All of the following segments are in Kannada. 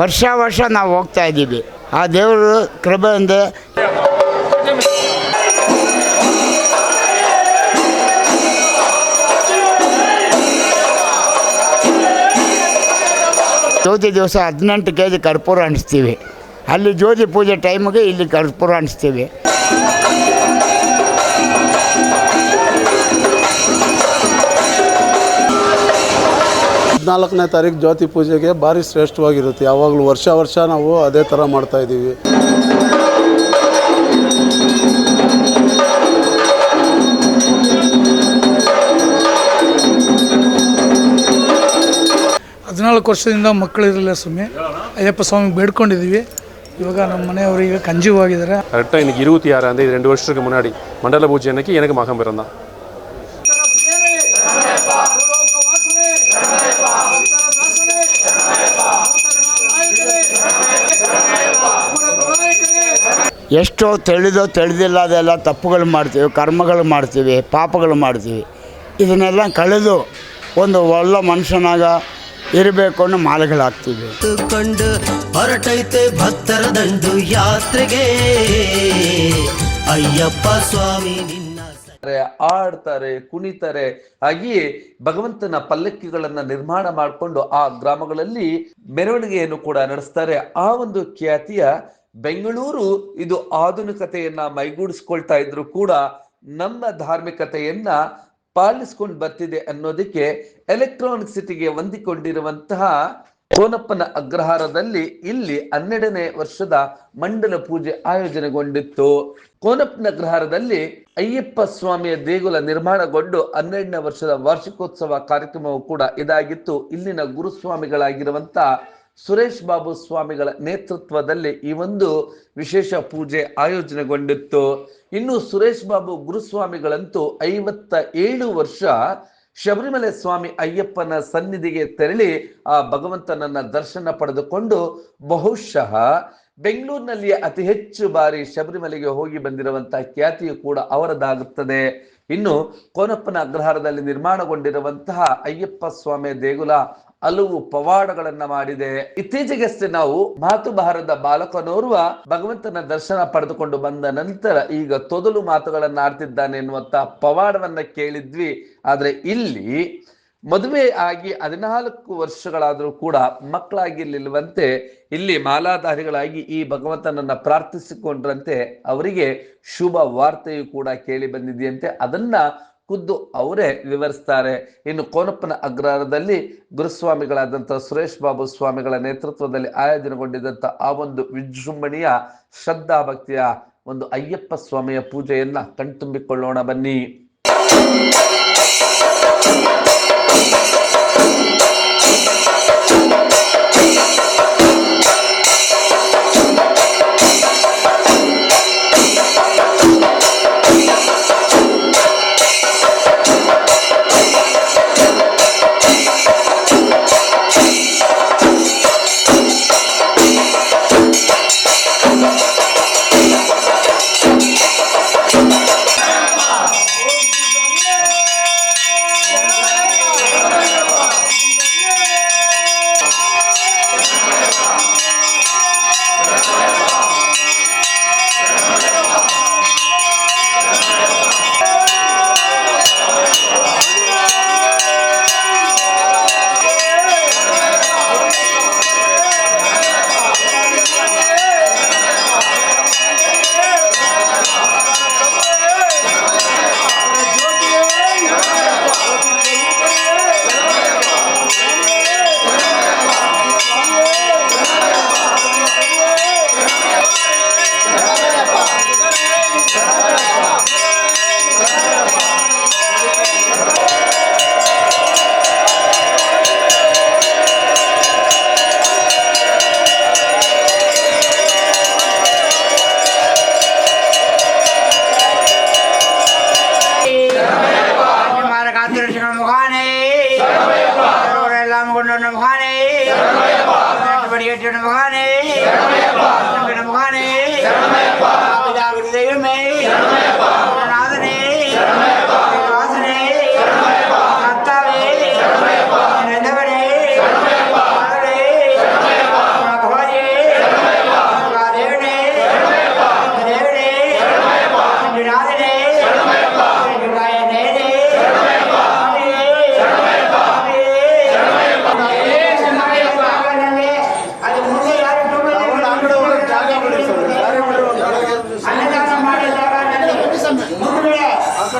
ವರ್ಷ ವರ್ಷ ನಾವು ಹೋಗ್ತಾ ಇದ್ದೀವಿ. ಆ ದೇವರು ಕೃಪೆಯಿಂದ ಜ್ಯೋತಿ ದಿವಸ ಹದಿನೆಂಟು ಕೆ ಜಿ ಕರ್ಪೂರ ಅಣಿಸ್ತೀವಿ ಅಲ್ಲಿ ಜ್ಯೋತಿ ಪೂಜೆ ಟೈಮಿಗೆ ಇಲ್ಲಿ ಕರ್ಪೂರ ಅಣಿಸ್ತೀವಿ ಹದಿನಾಲ್ಕನೇ ತಾರೀಕು ಜ್ಯೋತಿ ಪೂಜೆಗೆ ಭಾರಿ ಶ್ರೇಷ್ಠವಾಗಿರುತ್ತೆ. ಯಾವಾಗಲೂ ವರ್ಷ ವರ್ಷ ನಾವು ಅದೇ ಥರ ಮಾಡ್ತಾಯಿದ್ದೀವಿ ಹದಿನಾಲ್ಕು ವರ್ಷದಿಂದ ಮಕ್ಕಳಿರಲಿಲ್ಲ ಸ್ವಾಮಿ. ಅಯ್ಯಪ್ಪ ಸ್ವಾಮಿ ಬೇಡ್ಕೊಂಡಿದ್ದೀವಿ. ಇವಾಗ ನಮ್ಮ ಮನೆಯವರಿಗೆ ಕಂಜೀವ್ ಆಗಿದ್ದಾರೆ. ಕರೆಕ್ಟಾಗಿ இன்னைக்கு இருபத்தி ಅಂದರೆ ಎರಡು ವರ್ಷಕ್ಕೆ வருஷத்துக்கு ಮಂಡಲ ಪೂಜೆ ಅನ್ನಕ್ಕೆ ಏನಕ್ಕೆ எனக்கு ಎಷ್ಟೋ ತಿಳಿದೋ ತಿಳಿದಿಲ್ಲ ಅದೆಲ್ಲ ತಪ್ಪುಗಳು ಮಾಡ್ತೀವಿ ಕರ್ಮಗಳು ಮಾಡ್ತೀವಿ ಪಾಪಗಳು ಮಾಡ್ತೀವಿ. ಇದನ್ನೆಲ್ಲ ಕಳೆದು ಒಂದು ಒಳ್ಳೆ ಮನುಷ್ಯನಾಗ ಇರಬೇಕು ಅನ್ನೋ ಮಾಲೆಗಳಾಗ್ತೀವಿ. ಕೊಂಡು ಹೊರಟೈತೆ ಭಕ್ತರ ದಂಡು ಯಾತ್ರೆಗೆ. ಅಯ್ಯಪ್ಪ ಸ್ವಾಮಿ ಆಡ್ತಾರೆ ಕುಣಿತಾರೆ ಹಾಗೆಯೇ ಭಗವಂತನ ಪಲ್ಲಕ್ಕಿಗಳನ್ನ ನಿರ್ಮಾಣ ಮಾಡಿಕೊಂಡು ಆ ಗ್ರಾಮಗಳಲ್ಲಿ ಮೆರವಣಿಗೆಯನ್ನು ಕೂಡ ನಡೆಸ್ತಾರೆ. ಆ ಒಂದು ಖ್ಯಾತಿಯ ಬೆಂಗಳೂರು ಇದು ಆಧುನಿಕತೆಯನ್ನ ಮೈಗೂಡಿಸ್ಕೊಳ್ತಾ ಇದ್ರು ಕೂಡ ನಮ್ಮ ಧಾರ್ಮಿಕತೆಯನ್ನ ಪಾಲಿಸ್ಕೊಂಡು ಬರ್ತಿದೆ ಅನ್ನೋದಕ್ಕೆ ಎಲೆಕ್ಟ್ರಾನಿಕ್ ಸಿಟಿಗೆ ಹೊಂದಿಕೊಂಡಿರುವಂತಹ ಕೋನಪ್ಪನ ಅಗ್ರಹಾರದಲ್ಲಿ ಇಲ್ಲಿ ಹನ್ನೆರಡನೇ ವರ್ಷದ ಮಂಡಲ ಪೂಜೆ ಆಯೋಜನೆಗೊಂಡಿತ್ತು. ಕೋನಪ್ಪನ ಅಗ್ರಹಾರದಲ್ಲಿ ಅಯ್ಯಪ್ಪ ಸ್ವಾಮಿಯ ದೇಗುಲ ನಿರ್ಮಾಣಗೊಂಡು ಹನ್ನೆರಡನೇ ವರ್ಷದ ವಾರ್ಷಿಕೋತ್ಸವ ಕಾರ್ಯಕ್ರಮವು ಕೂಡ ಇದಾಗಿತ್ತು. ಇಲ್ಲಿನ ಗುರುಸ್ವಾಮಿಗಳಾಗಿರುವಂತ ಸುರೇಶ್ ಬಾಬು ಸ್ವಾಮಿಗಳ ನೇತೃತ್ವದಲ್ಲಿ ಈ ಒಂದು ವಿಶೇಷ ಪೂಜೆ ಆಯೋಜನೆಗೊಂಡಿತ್ತು. ಇನ್ನು ಸುರೇಶ್ ಬಾಬು ಗುರುಸ್ವಾಮಿಗಳಂತೂ ಐವತ್ತ ಏಳು ವರ್ಷ ಶಬರಿಮಲೆ ಸ್ವಾಮಿ ಅಯ್ಯಪ್ಪನ ಸನ್ನಿಧಿಗೆ ತೆರಳಿ ಆ ಭಗವಂತನನ್ನ ದರ್ಶನ ಪಡೆದುಕೊಂಡು ಬಹುಶಃ ಬೆಂಗಳೂರಿನಲ್ಲಿ ಅತಿ ಹೆಚ್ಚು ಬಾರಿ ಶಬರಿಮಲೆಗೆ ಹೋಗಿ ಬಂದಿರುವಂತಹ ಖ್ಯಾತಿಯು ಕೂಡ ಅವರದಾಗುತ್ತದೆ. ಇನ್ನು ಕೋನಪ್ಪನ ಅಗ್ರಹಾರದಲ್ಲಿ ನಿರ್ಮಾಣಗೊಂಡಿರುವಂತಹ ಅಯ್ಯಪ್ಪ ಸ್ವಾಮಿ ದೇಗುಲ ಹಲವು ಪವಾಡಗಳನ್ನ ಮಾಡಿದೆ. ಇತ್ತೀಚೆಗಷ್ಟೇ ನಾವು ಮಾತು ಮಾತುಬಾರದ ಬಾಲಕನೋರ್ವ ಭಗವಂತನ ದರ್ಶನ ಪಡೆದುಕೊಂಡು ಬಂದ ನಂತರ ಈಗ ತೊದಲು ಮಾತುಗಳನ್ನ ಆಡ್ತಿದ್ದಾನೆ ಎನ್ನುವಂತ ಪವಾಡವನ್ನ ಕೇಳಿದ್ವಿ. ಆದ್ರೆ ಇಲ್ಲಿ ಮದುವೆ ಆಗಿ ಹದಿನಾಲ್ಕು ವರ್ಷಗಳಾದರೂ ಕೂಡ ಮಕ್ಕಳಾಗಿರ್ಲಿಲ್ವಂತೆ ಇಲ್ಲಿ ಮಾಲಾಧಾರಿಗಳಾಗಿ ಈ ಭಗವಂತನನ್ನ ಪ್ರಾರ್ಥಿಸಿಕೊಂಡ್ರಂತೆ ಅವರಿಗೆ ಶುಭ ವಾರ್ತೆಯು ಕೂಡ ಕೇಳಿ ಬಂದಿದೆಯಂತೆ. ಅದನ್ನ ಖುದ್ದು ಅವರೇ ವಿವರಿಸ್ತಾರೆ. ಇನ್ನು ಕೋನಪ್ಪನ ಅಗ್ರಹಾರದಲ್ಲಿ ಗುರುಸ್ವಾಮಿಗಳಾದಂಥ ಸುರೇಶ್ ಬಾಬು ಸ್ವಾಮಿಗಳ ನೇತೃತ್ವದಲ್ಲಿ ಆಯೋಜನೆಗೊಂಡಿದ್ದಂಥ ಆ ಒಂದು ವಿಜೃಂಭಣೆಯ ಶ್ರದ್ಧಾ ಭಕ್ತಿಯ ಒಂದು ಅಯ್ಯಪ್ಪ ಸ್ವಾಮಿಯ ಪೂಜೆಯನ್ನ ಕಣ್ತುಂಬಿಕೊಳ್ಳೋಣ ಬನ್ನಿ.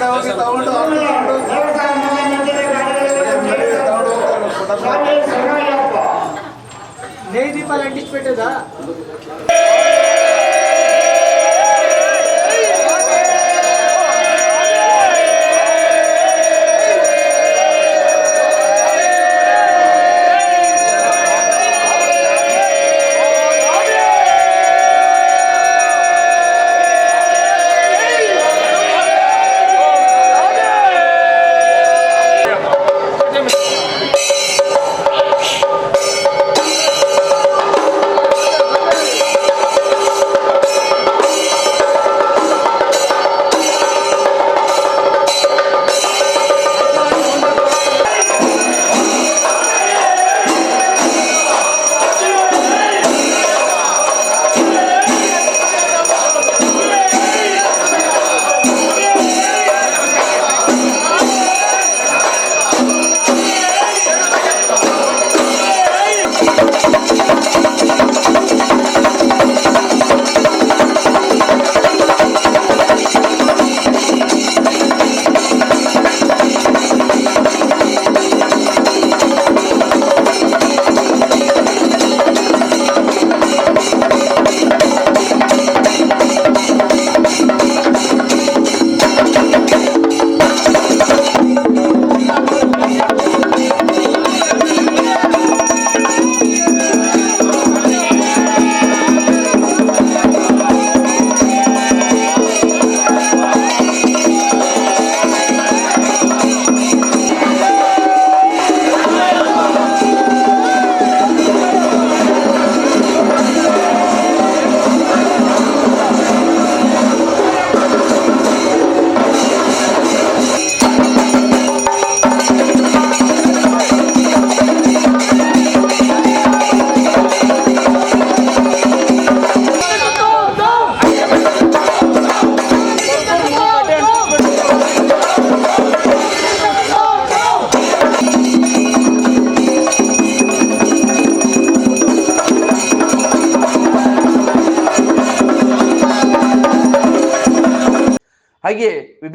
ఎవరికి తమ్ముడు తమ్ముడు నెయ్యి దీపాలు అంటించి పెట్టేదా?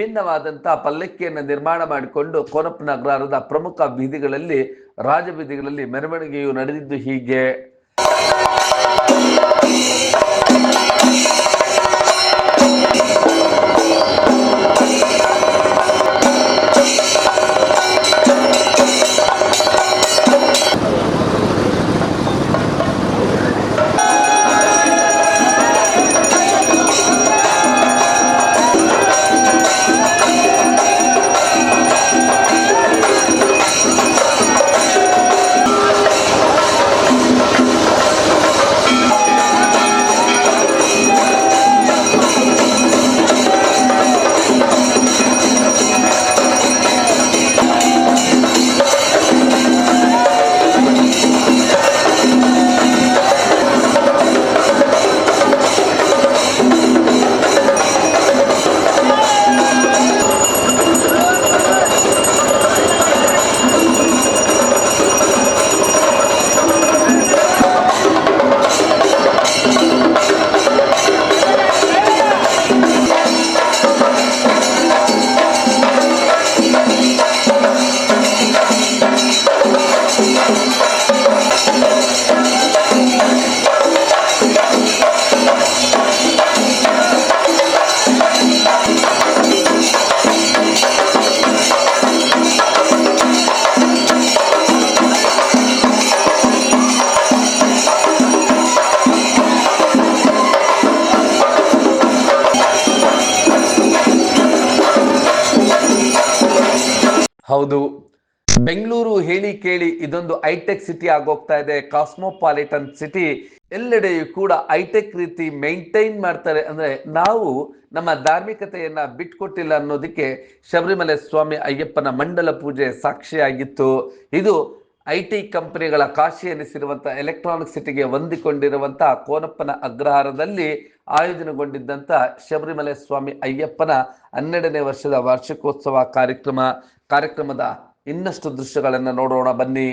ವಿಭಿನ್ನವಾದಂತಹ ಪಲ್ಲಕ್ಕಿಯನ್ನು ನಿರ್ಮಾಣ ಮಾಡಿಕೊಂಡು ಕೊನಪ್ ನಗರದ ಪ್ರಮುಖ ಬೀದಿಗಳಲ್ಲಿ ರಾಜಬೀದಿಗಳಲ್ಲಿ ಮೆರವಣಿಗೆಯು ನಡೆದಿದ್ದು ಹೀಗೆ. ಇದೊಂದು ಹೈಟೆಕ್ ಸಿಟಿ ಆಗೋಗ್ತಾ ಇದೆ, ಕಾಸ್ಮೋಪಾಲಿಟನ್ ಸಿಟಿ. ಎಲ್ಲೆಡೆಯೂ ಕೂಡ ಹೈಟೆಕ್ ರೀತಿ ಮೇಂಟೈನ್ ಮಾಡ್ತಾರೆ ಅಂದ್ರೆ ನಾವು ನಮ್ಮ ಧಾರ್ಮಿಕತೆಯನ್ನ ಬಿಟ್ಕೊಟ್ಟಿಲ್ಲ ಅನ್ನೋದಕ್ಕೆ ಶಬರಿಮಲೆ ಸ್ವಾಮಿ ಅಯ್ಯಪ್ಪನ ಮಂಡಲ ಪೂಜೆ ಸಾಕ್ಷಿಯಾಗಿತ್ತು. ಇದು ಐ ಟಿ ಕಂಪನಿಗಳ ಕಾಶಿ ಎನಿಸಿರುವಂಥ ಎಲೆಕ್ಟ್ರಾನಿಕ್ ಸಿಟಿಗೆ ಹೊಂದಿಕೊಂಡಿರುವಂಥ ಕೋನಪ್ಪನ ಅಗ್ರಹಾರದಲ್ಲಿ ಆಯೋಜನೆಗೊಂಡಿದ್ದಂಥ ಶಬರಿಮಲೆ ಸ್ವಾಮಿ ಅಯ್ಯಪ್ಪನ ಹನ್ನೆರಡನೇ ವರ್ಷದ ವಾರ್ಷಿಕೋತ್ಸವ ಕಾರ್ಯಕ್ರಮ, ಕಾರ್ಯಕ್ರಮದ ಇನ್ನಷ್ಟು ದೃಶ್ಯಗಳನ್ನು ನೋಡೋಣ ಬನ್ನಿ.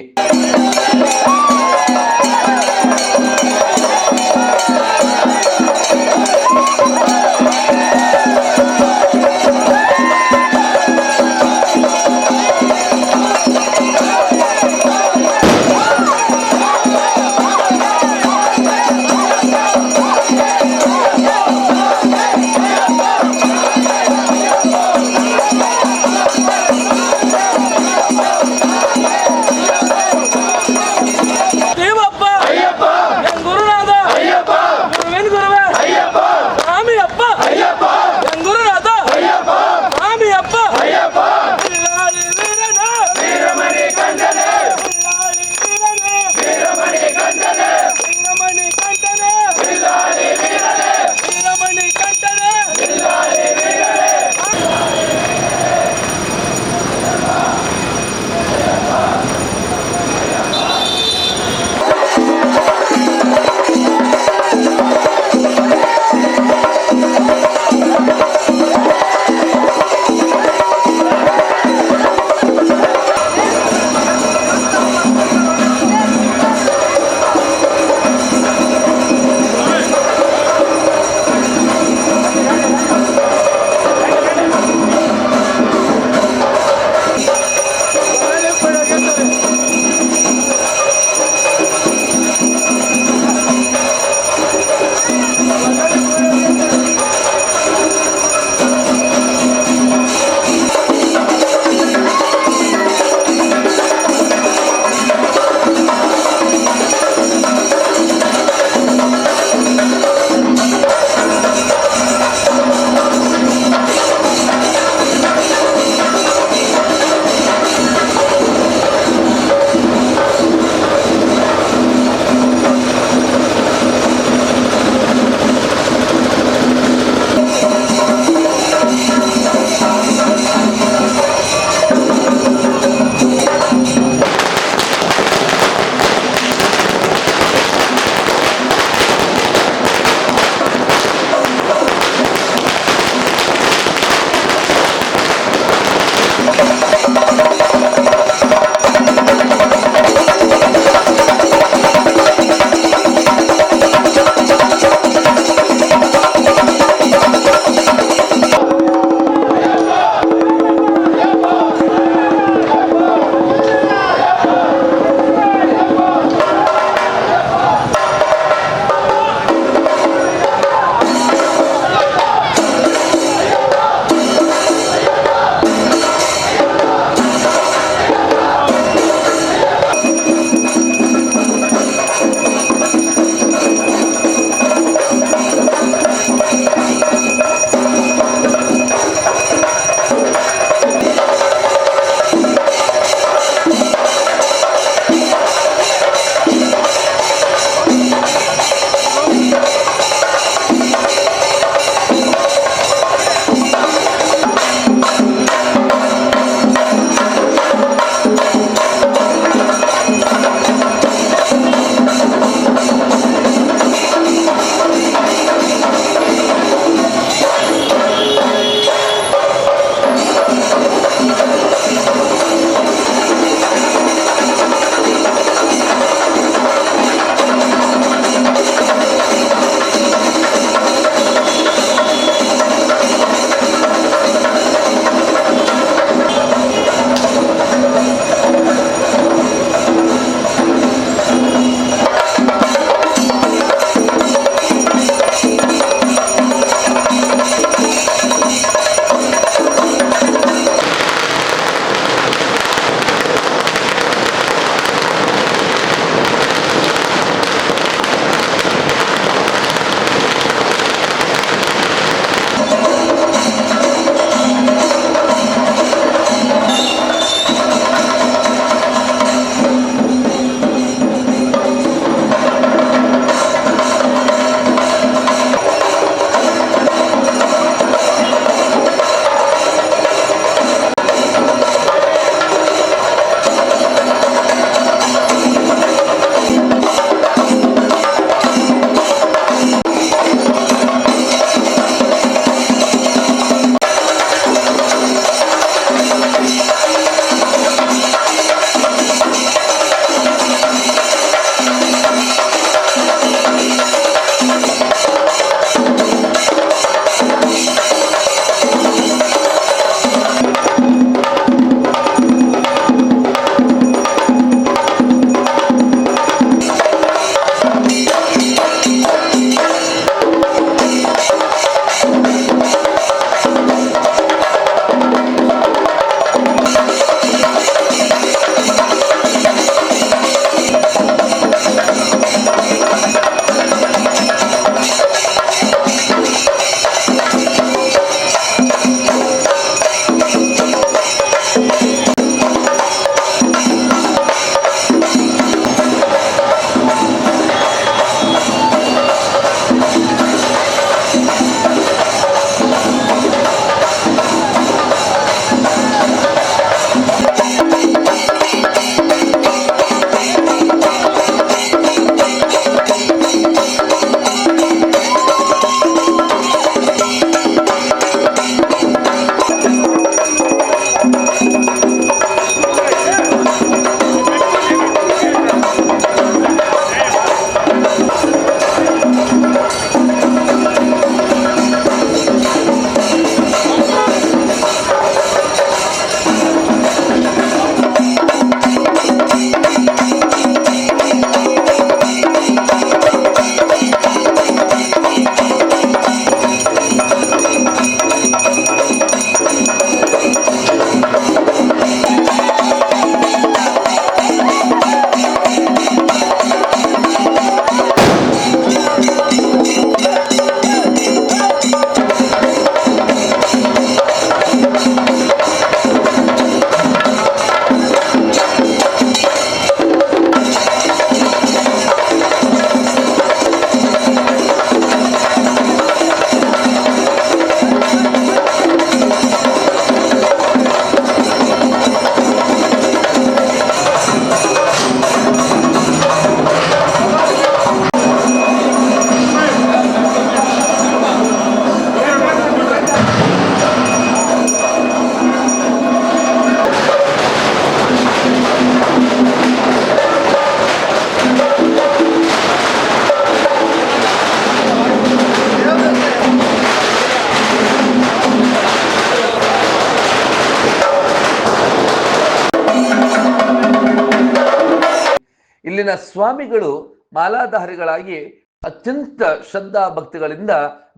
ಸ್ವಾಮಿಗಳು ಮಾಲಾಧಾರಿಗಳಾಗಿ ಅತ್ಯಂತ ಶ್ರದ್ಧಾ ಭಕ್ತಿಗಳಿಂದ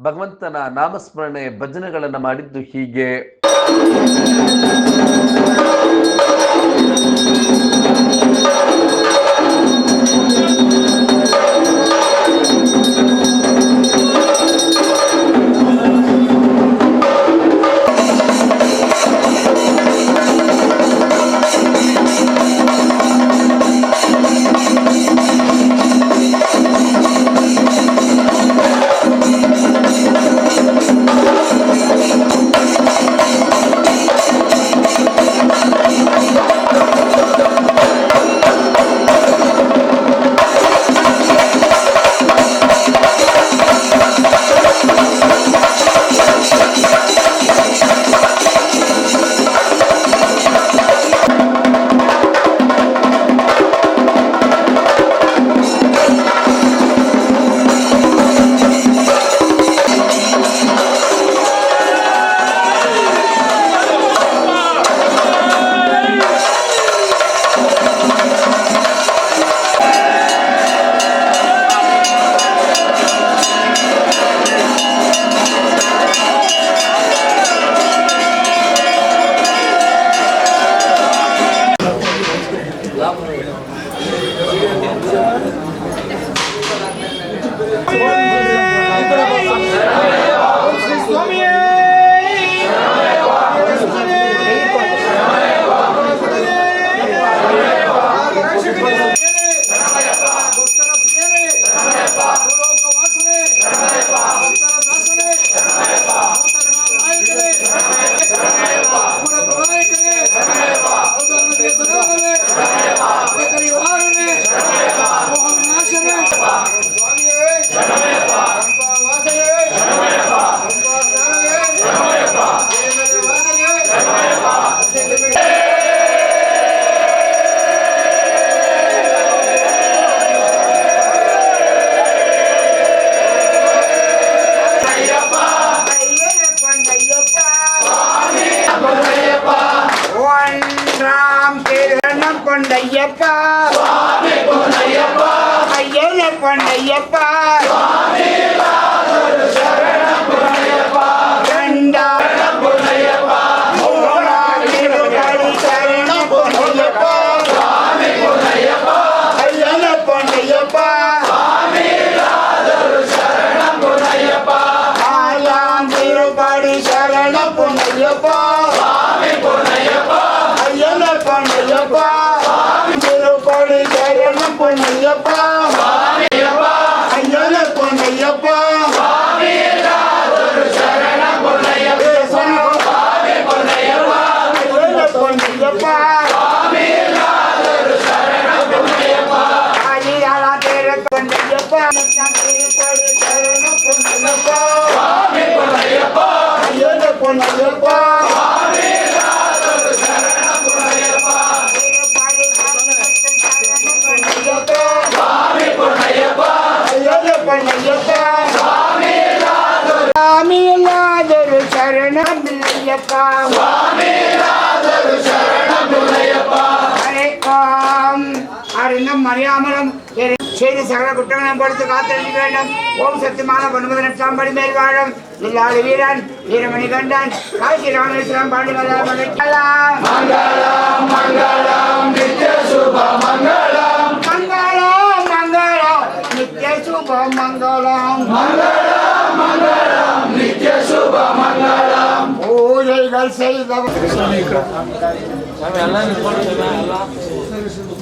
ಭಗವಂತನ ನಾಮಸ್ಮರಣೆ ಭಜನೆಗಳನ್ನು ಮಾಡಿದ್ದು ಹೀಗೆ. São குற்றங்களும் பொறுத்து காத்திருக்க வேண்டும். ஓம் சத்தியமான பன்முக நட்சம் படிமேல் வாழும். இல்லாத வீரன் வீரமணி கண்டன். காசி ராமேஸ்வரம் பாண்டிமலா மலைக்கலாம் மங்களம் மங்களம் சுப மங்களம். மங்களம் மங்களம் நித்திய சுப மங்களம். மங்களம் மங்களம் நித்திய சுப மங்களம். பூஜைகள் செய்தவர்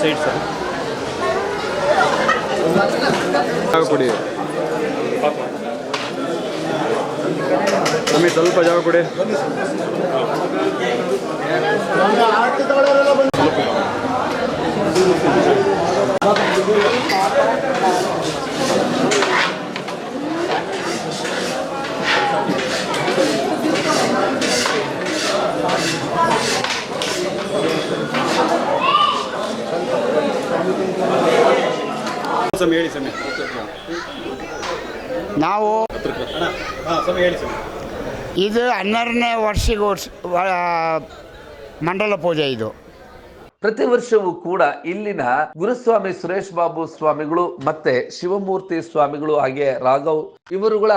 ಸೈಡ್ ಸರ್ ಜಾಗ ಕೊಡಿ. ನಮಗೆ ಸ್ವಲ್ಪ ಜಾಗ ಕೊಡಿ. ಸ್ವಾಮಿ ಹೇಳಿ ಸ್ವಾಮಿ. ನಾವು ಹಾಂ ಸ್ವಾಮಿ ಹೇಳಿ ಸ್ವಾಮಿ ಇದು ಹನ್ನೆರಡನೇ ವರ್ಷಿಗೆ ವರ್ಷ ಮಂಡಲ ಪೂಜೆ ಇದು. ಪ್ರತಿ ವರ್ಷವೂ ಕೂಡ ಇಲ್ಲಿನ ಗುರುಸ್ವಾಮಿ ಸುರೇಶ್ ಬಾಬು ಸ್ವಾಮಿಗಳು ಮತ್ತೆ ಶಿವಮೂರ್ತಿ ಸ್ವಾಮಿಗಳು ಹಾಗೆ ರಾಘವ್ ಇವರುಗಳ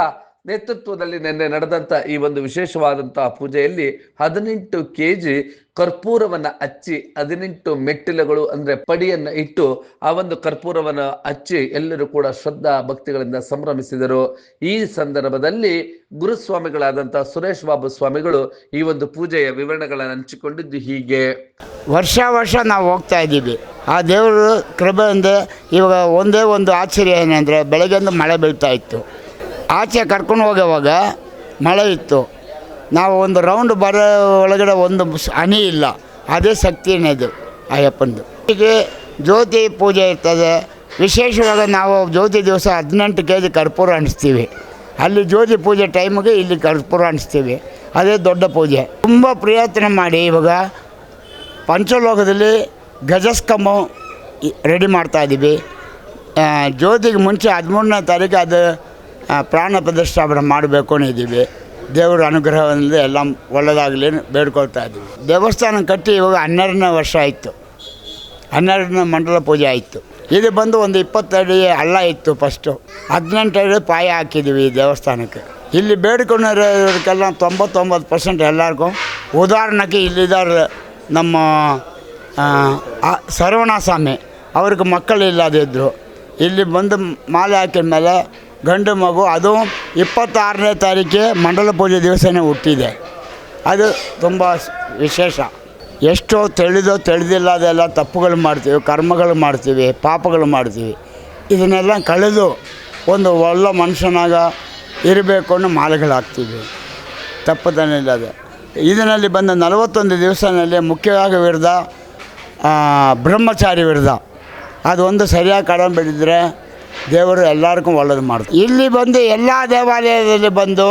ನೇತೃತ್ವದಲ್ಲಿ ನಿನ್ನೆ ನಡೆದಂತ ಈ ಒಂದು ವಿಶೇಷವಾದಂತಹ ಪೂಜೆಯಲ್ಲಿ ಹದಿನೆಂಟು ಕೆಜಿ ಕರ್ಪೂರವನ್ನ ಹಚ್ಚಿ, ಹದಿನೆಂಟು ಮೆಟ್ಟಿಲುಗಳು ಅಂದ್ರೆ ಪಡಿಯನ್ನ ಇಟ್ಟು ಆ ಒಂದು ಕರ್ಪೂರವನ್ನ ಹಚ್ಚಿ ಎಲ್ಲರೂ ಕೂಡ ಶ್ರದ್ಧಾ ಭಕ್ತಿಗಳಿಂದ ಸಂಭ್ರಮಿಸಿದರು. ಈ ಸಂದರ್ಭದಲ್ಲಿ ಗುರುಸ್ವಾಮಿಗಳಾದಂತಹ ಸುರೇಶ್ ಬಾಬು ಸ್ವಾಮಿಗಳು ಈ ಒಂದು ಪೂಜೆಯ ವಿವರಣೆಗಳನ್ನು ಹಂಚಿಕೊಂಡಿದ್ದು ಹೀಗೆ. ವರ್ಷ ವರ್ಷ ನಾವು ಹೋಗ್ತಾ ಇದ್ದೀವಿ. ಆ ದೇವರು ಕೃಪೆಯಿಂದ ಇವಾಗ ಒಂದೇ ಒಂದು ಆಶ್ಚರ್ಯ ಏನಂದರೆ ಬೆಳಗ್ಗೆಂದು ಮಳೆ ಬೀಳ್ತಾ ಇತ್ತು. ಆಚೆ ಕರ್ಕೊಂಡು ಹೋಗೋವಾಗ ಮಳೆ ಇತ್ತು. ನಾವು ಒಂದು ರೌಂಡ್ ಬರೋ ಒಳಗಡೆ ಒಂದು ಹನಿ ಇಲ್ಲ. ಅದೇ ಶಕ್ತಿನೇ ಅದು ಅಯ್ಯಪ್ಪಂದು. ಹೀಗೆ ಜ್ಯೋತಿ ಪೂಜೆ ಇರ್ತದೆ. ವಿಶೇಷವಾಗಿ ನಾವು ಜ್ಯೋತಿ ದಿವಸ ಹದಿನೆಂಟು ಕೆ ಜಿ ಕರ್ಪೂರ ಅಣಿಸ್ತೀವಿ ಅಲ್ಲಿ ಜ್ಯೋತಿ ಪೂಜೆ ಟೈಮಿಗೆ ಇಲ್ಲಿ ಕರ್ಪೂರ ಅಣಿಸ್ತೀವಿ ಅದೇ ದೊಡ್ಡ ಪೂಜೆ. ತುಂಬ ಪ್ರಯತ್ನ ಮಾಡಿ ಇವಾಗ ಪಂಚಲೋಕದಲ್ಲಿ ಗಜಸ್ಕಂಬ ರೆಡಿ ಮಾಡ್ತಾಯಿದ್ದೀವಿ ಜ್ಯೋತಿಗೆ ಮುಂಚೆ ಹದಿಮೂರನೇ ತಾರೀಕು ಅದು ಪ್ರಾಣ ಪ್ರತಿಷ್ಠಾಪನೆ ಮಾಡಬೇಕು ಅಂದಿದ್ದೀವಿ ದೇವರ ಅನುಗ್ರಹದಿಂದ ಎಲ್ಲ ಒಳ್ಳೆಯದಾಗಲಿ ಬೇಡ್ಕೊಳ್ತಾ ಇದ್ದೀವಿ. ದೇವಸ್ಥಾನ ಕಟ್ಟಿ ಇವಾಗ ಹನ್ನೆರಡನೇ ವರ್ಷ ಆಯಿತು. ಹನ್ನೆರಡನೇ ಮಂಡಲ ಪೂಜೆ ಆಯಿತು. ಇದು ಬಂದು ಒಂದು ಇಪ್ಪತ್ತಡಿ ಅಲ್ಲ ಇತ್ತು ಫಸ್ಟು ಹದಿನೆಂಟು ಅಡಿ ಪಾಯ ಹಾಕಿದ್ದೀವಿ ಈ ದೇವಸ್ಥಾನಕ್ಕೆ. ಇಲ್ಲಿ ಬೇಡ್ಕೊಂಡಿರೋದಕ್ಕೆಲ್ಲ ತೊಂಬತ್ತೊಂಬತ್ತು ಪರ್ಸೆಂಟ್ ಎಲ್ಲರಿಗೂ. ಉದಾಹರಣೆಗೆ ಇಲ್ಲಿದ್ದಾರೆ ನಮ್ಮ ಸರವಣ ಸ್ವಾಮಿ ಅವ್ರಿಗೆ ಮಕ್ಕಳಿಲ್ಲದಿದ್ದರು ಇಲ್ಲಿ ಬಂದು ಮಾಲೆ ಹಾಕಿದ ಮೇಲೆ ಗಂಡು ಮಗು, ಅದು ಇಪ್ಪತ್ತಾರನೇ ತಾರೀಕಿಗೆ ಮಂಡಲ ಪೂಜೆ ದಿವಸನೇ ಹುಟ್ಟಿದೆ. ಅದು ತುಂಬ ವಿಶೇಷ. ಎಷ್ಟೋ ತಿಳಿದೋ ತಿಳಿದಿಲ್ಲ, ಅದೆಲ್ಲ ತಪ್ಪುಗಳು ಮಾಡ್ತೀವಿ, ಕರ್ಮಗಳು ಮಾಡ್ತೀವಿ, ಪಾಪಗಳು ಮಾಡ್ತೀವಿ. ಇದನ್ನೆಲ್ಲ ಕಳೆದು ಒಂದು ಒಳ್ಳೆ ಮನುಷ್ಯನಾಗ ಇರಬೇಕು ಅನ್ನೋ ಮಾಲೆಗಳಾಗ್ತೀವಿ. ತಪ್ಪದನಿಲ್ಲದೆ ಇದರಲ್ಲಿ ಬಂದ ನಲವತ್ತೊಂದು ದಿವಸದಲ್ಲಿ ಮುಖ್ಯವಾಗಿ ವಿರುದ್ಧ ಬ್ರಹ್ಮಚಾರಿ ವಿರುದ್ಧ ಒಂದು ಸರಿಯಾಗಿ ಕಡಿಮೆ ದೇವರು ಎಲ್ಲರಿಗೂ ಒಳ್ಳೇದು ಮಾಡ್ತಾರೆ. ಇಲ್ಲಿ ಬಂದು ಎಲ್ಲ ದೇವಾಲಯದಲ್ಲಿ ಬಂದು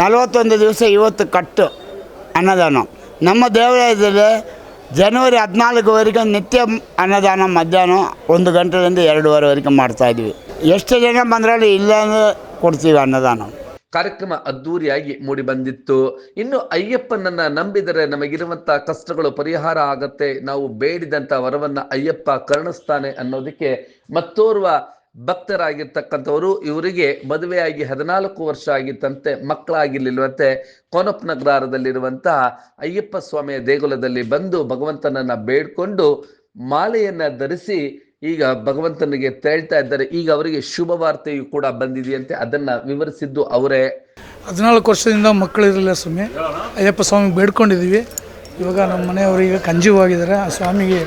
ನಲವತ್ತೊಂದು ದಿವಸ ಇವತ್ತು ಕಟ್ಟು ಅನ್ನದಾನ. ನಮ್ಮ ದೇವಾಲಯದಲ್ಲಿ ಜನವರಿ ಹದಿನಾಲ್ಕುವರೆಗೆ ನಿತ್ಯ ಅನ್ನದಾನ ಮಧ್ಯಾಹ್ನ ಒಂದು ಗಂಟೆಯಿಂದ ಎರಡೂವರೆವರೆಗೆ ಮಾಡ್ತಾಯಿದ್ವಿ ಎಷ್ಟು ಜನ ಬಂದ್ರಲ್ಲಿ ಇಲ್ಲ ಕೊಡ್ತೀವಿ ಅನ್ನದಾನ. ಕಾರ್ಯಕ್ರಮ ಅದ್ದೂರಿಯಾಗಿ ಮೂಡಿ ಬಂದಿತ್ತು. ಇನ್ನು ಅಯ್ಯಪ್ಪನನ್ನು ನಂಬಿದರೆ ನಮಗಿರುವಂಥ ಕಷ್ಟಗಳು ಪರಿಹಾರ ಆಗತ್ತೆ. ನಾವು ಬೇಡಿದಂಥ ವರವನ್ನು ಅಯ್ಯಪ್ಪ ಕರುಣಿಸ್ತಾನೆ ಅನ್ನೋದಕ್ಕೆ ಮತ್ತೋರ್ವ ಭಕ್ತರಾಗಿರ್ತಕ್ಕಂಥವರು ಇವರಿಗೆ ಮದುವೆಯಾಗಿ ಹದಿನಾಲ್ಕು ವರ್ಷ ಆಗಿತ್ತಂತೆ, ಮಕ್ಕಳಾಗಿರ್ಲಿಲ್ವಂತೆ ಕೋನಪ್ನಗರದಲ್ಲಿರುವಂತಹ ಅಯ್ಯಪ್ಪ ಸ್ವಾಮಿಯ ದೇಗುಲದಲ್ಲಿ ಬಂದು ಭಗವಂತನನ್ನ ಬೇಡ್ಕೊಂಡು ಮಾಲೆಯನ್ನ ಧರಿಸಿ ಈಗ ಭಗವಂತನಿಗೆ ತೆರಳ್ತಾ ಇದ್ದಾರೆ. ಈಗ ಅವರಿಗೆ ಶುಭ ವಾರ್ತೆಯು ಕೂಡ ಬಂದಿದೆಯಂತೆ, ಅದನ್ನ ವಿವರಿಸಿದ್ದು ಅವರೇ. ಹದಿನಾಲ್ಕು ವರ್ಷದಿಂದ ಮಕ್ಕಳಿರಲಿಲ್ಲ ಸ್ವಾಮಿ. ಅಯ್ಯಪ್ಪ ಸ್ವಾಮಿ ಬೇಡ್ಕೊಂಡಿದ್ದೀವಿ. ಇವಾಗ ನಮ್ಮ ಮನೆಯವರೀಗ ಕಂಜೀವ್ ಆಗಿದ್ದಾರೆ. ಆ ಸ್ವಾಮಿಗೆ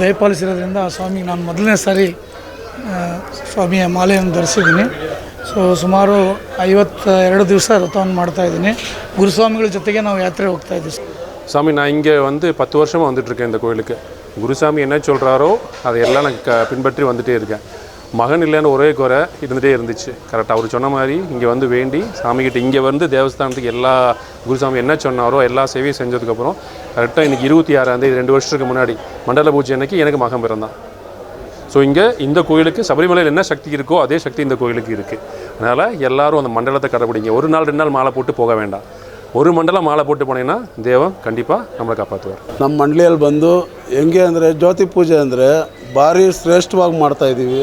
ದಯಪಾಲಿಸಿರೋದ್ರಿಂದ ಆ ಸ್ವಾಮಿಗೆ ನಾನು ಮೊದಲನೇ ಸಾರಿ ಸ್ವಾಮಿಯ ಮಾಲೆಯನ್ನು ಧರಿಸಿದ್ದೀನಿ ಸೊ ಸುಮಾರು ಐವತ್ತ ಎರಡು ದಿವಸ ವ್ರತವನ್ನು ಮಾಡ್ತಾಯಿದ್ದೀನಿ ಗುರುಸ್ವಾಮಿಗಳ ಜೊತೆಗೆ ನಾವು ಯಾತ್ರೆ ಹೋಗ್ತಾ ಇದ್ದೀವಿ சாமி நான் இங்கே வந்து பத்து வருஷமாக வந்துட்டுருக்கேன் இந்த கோயிலுக்கு குருசாமி என்ன சொல்கிறாரோ அதையெல்லாம் நான் க பின்பற்றி வந்துட்டே இருக்கேன் மகன் இல்லைன்னு ஒரே குறை இருந்துகிட்டே இருந்துச்சு கரெக்டாக அவர் சொன்ன மாதிரி இங்கே வந்து வேண்டி சாமிக்கிட்ட இங்கே வந்து தேவஸ்தானத்துக்கு எல்லா குருசாமி என்ன சொன்னாரோ எல்லா சேவையும் செஞ்சதுக்கப்புறம் கரெக்டாக இன்றைக்கி இருபத்தி ஆறாந்தேதி ரெண்டு வருஷத்துக்கு முன்னாடி மண்டல பூஜை அன்னைக்கு எனக்கு மகன் பிறந்தான் ஸோ இங்கே இந்த கோயிலுக்கு சபரிமலையில் என்ன சக்தி இருக்கோ அதே சக்தி இந்த கோயிலுக்கு இருக்குது அதனால் எல்லாரும் அந்த மண்டலத்தை கடைபிடிங்க ஒரு நாள் ரெண்டு நாள் மாலை போட்டு போக வேண்டாம் ஒரு மண்டலம் மாலை போட்டு போனீங்கன்னா தேவன் கண்டிப்பாக நம்மளை காப்பாற்றுவார் ನಮ್ಮ ಮಂಡಳಿಯಲ್ಲಿ ಬಂದು ಹೆಂಗೆ ಅಂದರೆ ಜ್ಯೋತಿ ಪೂಜೆ ಅಂದರೆ ಭಾರಿ ಶ್ರೇಷ್ಠವಾಗಿ ಮಾಡ್ತಾಯಿದ್ದೀವಿ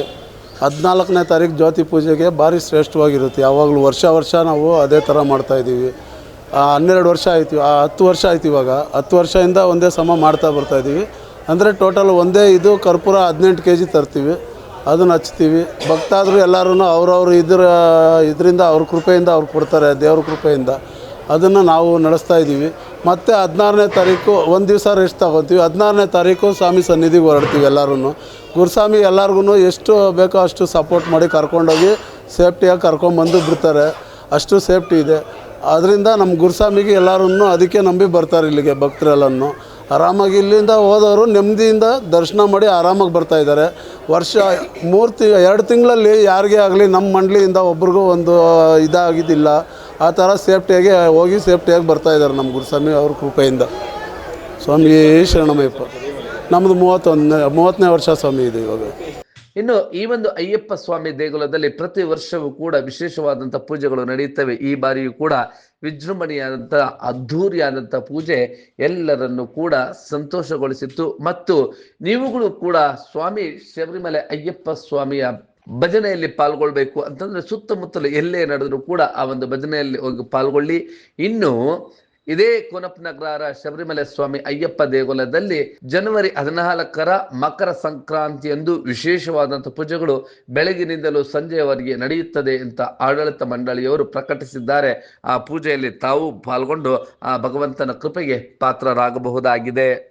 ಹದಿನಾಲ್ಕನೇ ತಾರೀಕು ಜ್ಯೋತಿ ಪೂಜೆಗೆ ಭಾರಿ ಶ್ರೇಷ್ಠವಾಗಿರುತ್ತೆ ಯಾವಾಗಲೂ ವರ್ಷ ವರ್ಷ ನಾವು ಅದೇ ಥರ ಮಾಡ್ತಾಯಿದ್ದೀವಿ ಹನ್ನೆರಡು ವರ್ಷ ಆಯ್ತು ಆ ಹತ್ತು ವರ್ಷ ಆಯ್ತು ಇವಾಗ ಹತ್ತು ವರ್ಷದಿಂದ ಒಂದೇ ಸಮ ಮಾಡ್ತಾ ಬರ್ತಾಯಿದ್ದೀವಿ ಅಂದರೆ ಟೋಟಲ್ ಒಂದೇ ಇದು ಕರ್ಪೂರ ಹದಿನೆಂಟು ಕೆ ಜಿ ತರ್ತೀವಿ. ಅದನ್ನು ಹಚ್ತೀವಿ. ಭಕ್ತಾದರು ಎಲ್ಲರೂ ಅವ್ರವ್ರ ಇದ್ರ, ಇದರಿಂದ ಅವ್ರ ಕೃಪೆಯಿಂದ ಅವ್ರು ಕೊಡ್ತಾರೆ, ದೇವ್ರ ಕೃಪೆಯಿಂದ. ಅದನ್ನು ನಾವು ನಡೆಸ್ತಾ ಇದ್ದೀವಿ ಮತ್ತು ಹದಿನಾರನೇ ತಾರೀಕು, ಒಂದು ದಿವಸ ರೆಸ್ಟ್ ತಗೋತೀವಿ. ಹದಿನಾರನೇ ತಾರೀಕು ಸ್ವಾಮಿ ಸನ್ನಿಧಿಗೆ ಹೊರಡ್ತೀವಿ ಎಲ್ಲರೂ ಗುರುಸ್ವಾಮಿ ಎಲ್ಲರಿಗೂ ಎಷ್ಟು ಬೇಕೋ ಅಷ್ಟು ಸಪೋರ್ಟ್ ಮಾಡಿ ಕರ್ಕೊಂಡೋಗಿ ಸೇಫ್ಟಿಯಾಗಿ ಕರ್ಕೊಂಬಂದು ಬಿಡ್ತಾರೆ. ಅಷ್ಟು ಸೇಫ್ಟಿ ಇದೆ. ಅದರಿಂದ ನಮ್ಮ ಗುರುಸ್ವಾಮಿಗೆ ಎಲ್ಲರೂ ಅದಕ್ಕೆ ನಂಬಿ ಬರ್ತಾರೆ ಇಲ್ಲಿಗೆ ಭಕ್ತರೆಲ್ಲನೂ. ಆರಾಮಾಗಿ ಇಲ್ಲಿಂದ ಹೋದವರು ನೆಮ್ಮದಿಯಿಂದ ದರ್ಶನ ಮಾಡಿ ಆರಾಮಾಗಿ ಬರ್ತಾಯಿದ್ದಾರೆ ವರ್ಷ ಮೂರು ತಿ, ಎರಡು ತಿಂಗಳಲ್ಲಿ ಯಾರಿಗೇ ಆಗಲಿ ನಮ್ಮ ಮಂಡಳಿಯಿಂದ ಒಬ್ರಿಗೂ ಒಂದು ಇದಾಗಿದ್ದಿಲ್ಲ. ಆ ಥರ ಸೇಫ್ಟಿಯಾಗಿ ಹೋಗಿ ಸೇಫ್ಟಿಯಾಗಿ ಬರ್ತಾಯಿದ್ದಾರೆ ನಮ್ಮ ಗುರುಸ್ವಾಮಿ ಅವ್ರ ಕೃಪೆಯಿಂದ. ಸ್ವಾಮಿ ಶರಣಮಯ್ಯಪ್ಪ. ನಮ್ಮದು ಮೂವತ್ತೊಂದನೇ, ಮೂವತ್ತನೇ ವರ್ಷ ಸ್ವಾಮಿ ಇದು ಇವಾಗ. ಇನ್ನು ಈ ಒಂದು ಅಯ್ಯಪ್ಪ ಸ್ವಾಮಿ ದೇಗುಲದಲ್ಲಿ ಪ್ರತಿ ವರ್ಷವೂ ಕೂಡ ವಿಶೇಷವಾದಂಥ ಪೂಜೆಗಳು ನಡೆಯುತ್ತವೆ. ಈ ಬಾರಿಯೂ ಕೂಡ ವಿಜೃಂಭಣೆಯಾದಂಥ ಅದ್ಧೂರಿಯಾದಂಥ ಪೂಜೆ ಎಲ್ಲರನ್ನು ಕೂಡ ಸಂತೋಷಗೊಳಿಸಿತ್ತು. ಮತ್ತು ನೀವುಗಳು ಕೂಡ ಸ್ವಾಮಿ ಶಬರಿಮಲೆ ಅಯ್ಯಪ್ಪ ಸ್ವಾಮಿಯ ಭಜನೆಯಲ್ಲಿ ಪಾಲ್ಗೊಳ್ಬೇಕು ಅಂತಂದ್ರೆ ಸುತ್ತಮುತ್ತಲು ಎಲ್ಲೇ ನಡೆದ್ರು ಕೂಡ ಆ ಒಂದು ಭಜನೆಯಲ್ಲಿ ಹೋಗಿ ಪಾಲ್ಗೊಳ್ಳಿ. ಇನ್ನು ಇದೇ ಕೊನಪ್ನಗರ ಶಬರಿಮಲೆ ಸ್ವಾಮಿ ಅಯ್ಯಪ್ಪ ದೇಗುಲದಲ್ಲಿ ಜನವರಿ ಹದಿನಾಲ್ಕರ ಮಕರ ಸಂಕ್ರಾಂತಿಯಂದು ವಿಶೇಷವಾದಂಥ ಪೂಜೆಗಳು ಬೆಳಗಿನಿಂದಲೂ ಸಂಜೆಯವರೆಗೆ ನಡೆಯುತ್ತದೆ ಅಂತ ಆಡಳಿತ ಮಂಡಳಿಯವರು ಪ್ರಕಟಿಸಿದ್ದಾರೆ. ಆ ಪೂಜೆಯಲ್ಲಿ ತಾವು ಪಾಲ್ಗೊಂಡು ಆ ಭಗವಂತನ ಕೃಪೆಗೆ ಪಾತ್ರರಾಗಬಹುದಾಗಿದೆ.